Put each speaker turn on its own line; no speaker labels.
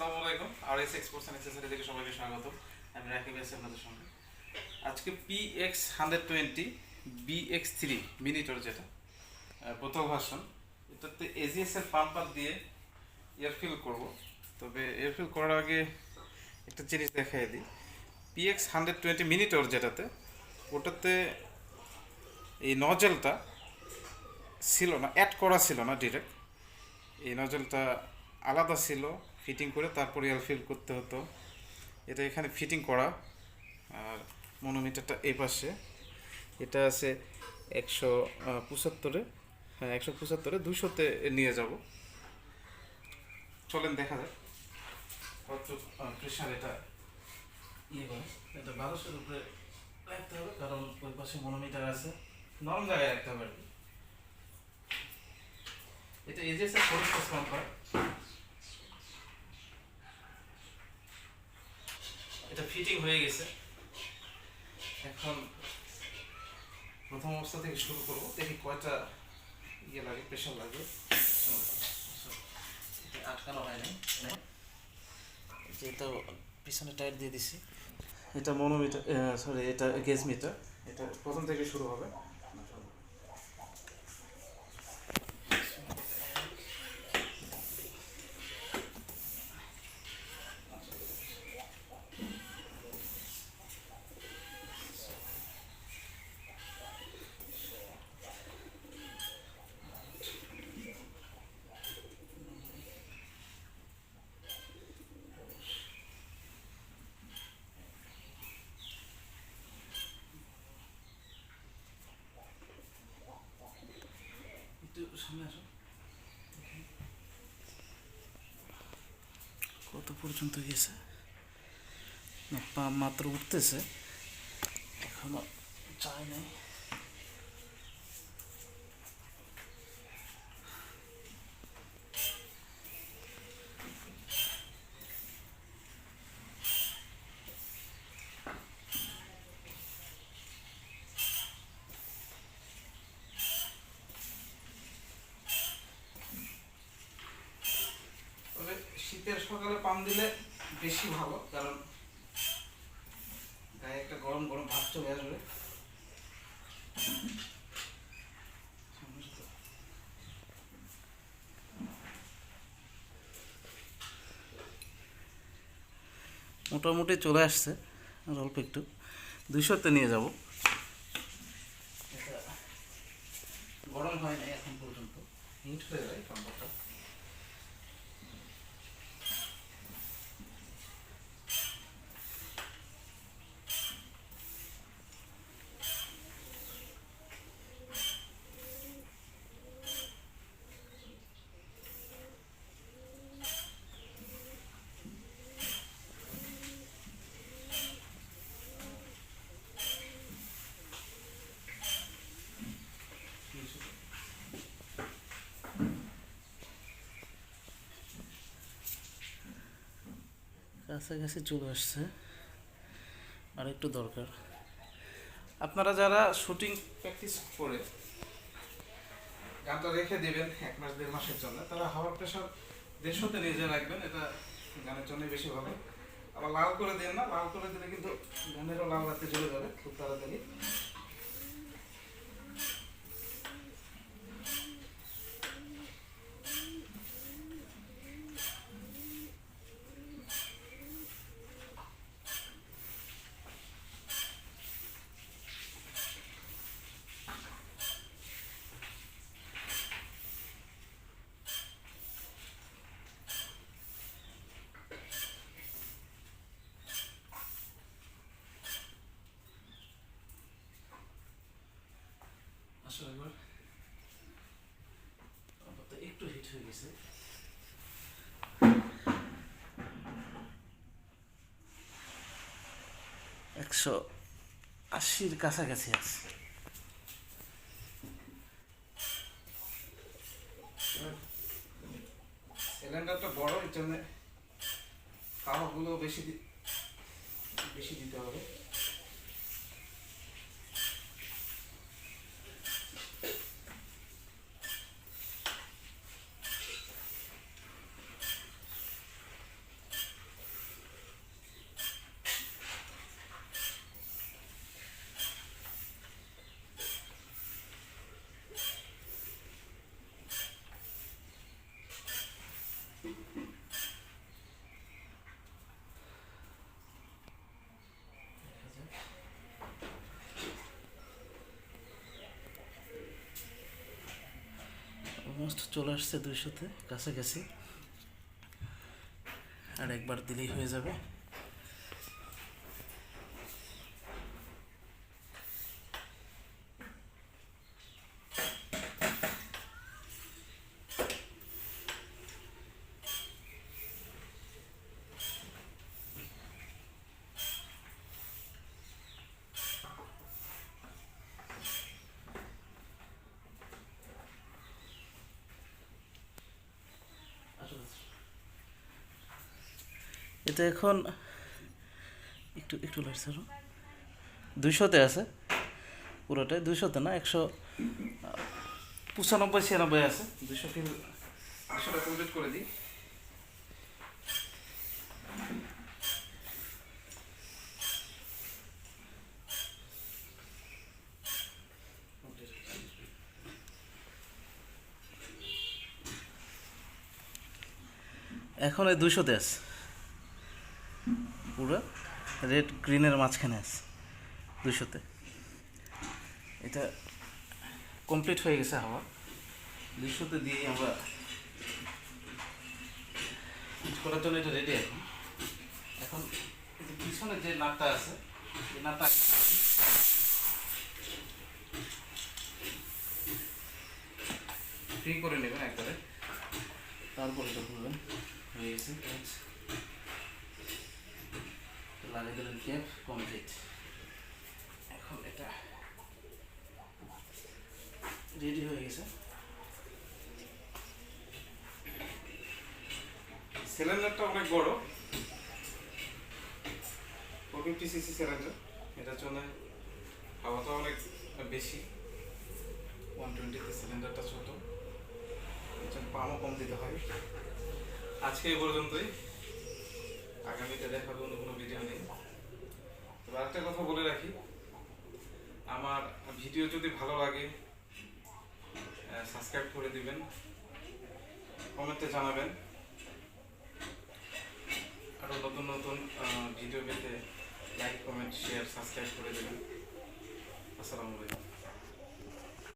আসসালামু আলাইকুম। আর S exports and থেকে সবাইকে স্বাগত। আমি রাকিব আছি আপনাদের সঙ্গে। আজকে P X hundred twenty B X three মিনিটর যেটা প্রথম ভার্সন এটাতে এজিএস এর পাম্পার দিয়ে এয়ারফিল করব। তবে এয়ারফিল করার আগে একটা জিনিস দেখাই দিই। পি এক্স হান্ড্রেড টোয়েন্টি মিনিটর যেটাতে, ওটাতে এই নজেলটা ছিল না অ্যাড করা ছিল না ডিরেক্ট এই নজলটা আলাদা ছিল। ফিটিং করে তারপরে ফিল করতে হতো। এটা এখানে ফিটিং করা। আর মনোমিটারটা এই পাশে। এটা আছে একশো পঁচাত্তরে। হ্যাঁ একশো পঁচাত্তরে। দুশোতে নিয়ে যাব। চলেন, দেখা যাক। কত প্রেশার এটা ইয়ে করে। এটা বারোশোর উপরে রাখতে হবে, কারণ ওই পাশে মনোমিটার আছে। নরম জায়গায় রাখতে হবে আর কি। এটা এর ফোর পাম্পার এটা ফিটিং হয়ে গেছে। এখন প্রথম অবস্থা থেকে শুরু করব। দেখি কয়টা ইয়ে লাগে প্রেশার লাগে। আটকানো হয় নাই যেটা পিছনে টায়ার দিয়ে দিছি। এটা মনোমিটার সরি এটা গেজ মিটার এটা প্রথম থেকে শুরু হবে। কত পর্যন্ত গেছে না পা মাত্র উঠতেছে এখনও চাই নাই তবে শীতের সকালে পাম দিলে বেশি ভালো কারণ গায়ে একটা গরম গরম ভাব চলে আসবে। মোটামুটি চলে আসছে আর অল্প একটু। দুইশোতে নিয়ে যাব। গরম হয় নাই এখন পর্যন্ত। হিট হয়ে যায় পাম্পারটা কাছাকাছি চলে আসছে। আর একটু দরকার। আপনারা যারা শুটিং প্র্যাকটিস করে, গানটা রেখে দেবেন এক মাস, দেড় মাসের জন্য, তারা হাওয়ার প্রেশার দেড়শোতে নিজে রাখবেন, এটা গানের জন্য বেশি ভালো। আবার লাল করে দেন না, লাল করে দিলে কিন্তু গানেরও লাল রাতে চলে যাবে, খুব তাড়াতাড়ি আসো একবার আপাতত একটু হিট হয়ে গেছে একশো আশির কাছাকাছি আছে। সিলিন্ডারটা বড় এর জন্য হাওয়াগুলো বেশি বেশি দিতে হবে।
অলমোস্ট চলে আসছে দুইশোতে কাছাকাছি। আর একবার দিলেই হয়ে যাবে। এটা এখন একটু একটু লাগছে আরও দুইশোতে আছে। পুরোটাই দুইশোতে না? একশো, পঁচানব্বই, ছিয়ানব্বই আছে।
দুশো ফিল দুশোটা কমপ্লিট করে দিই।
এখন এই দুইশোতে আছে। পুরো রেড গ্রিনের মাঝখানে আছে দুশোতে। এটা কমপ্লিট হয়ে গেছে হাওয়া। দুশোতে দিয়েই আমরা করার জন্য এটা রেডি এখন। এখন পিছনে যে নাটটা আছে, এই নাটটা
ফ্রি করে নেবেন একবারে।
তারপরে এটা খুলবেন। হয়ে গেছে। দিলেন ক্যাপ কমপ্লিট এখন এটা রেডি হয়ে গেছে
সিলিন্ডারটা অনেক বড়। ফোর ফিফটি সিসি সিলিন্ডার এটার জন্য হাওয়াটা অনেক বেশি। ওয়ান টোয়েন্টিতে সিলিন্ডারটা ছোট। পামও কম দিতে হয়। আজকে এই পর্যন্তই। আগামীতে দেখাবো অন্য কোনো ভিডিও নেই। তবে আরেকটা কথা বলে রাখি, আমার ভিডিও যদি ভালো লাগে সাবস্ক্রাইব করে দিবেন কমেন্টে জানাবেন। আরও নতুন নতুন ভিডিও পেতে লাইক কমেন্ট শেয়ার সাবস্ক্রাইব করে দেবেন। আসসালামু আলাইকুম।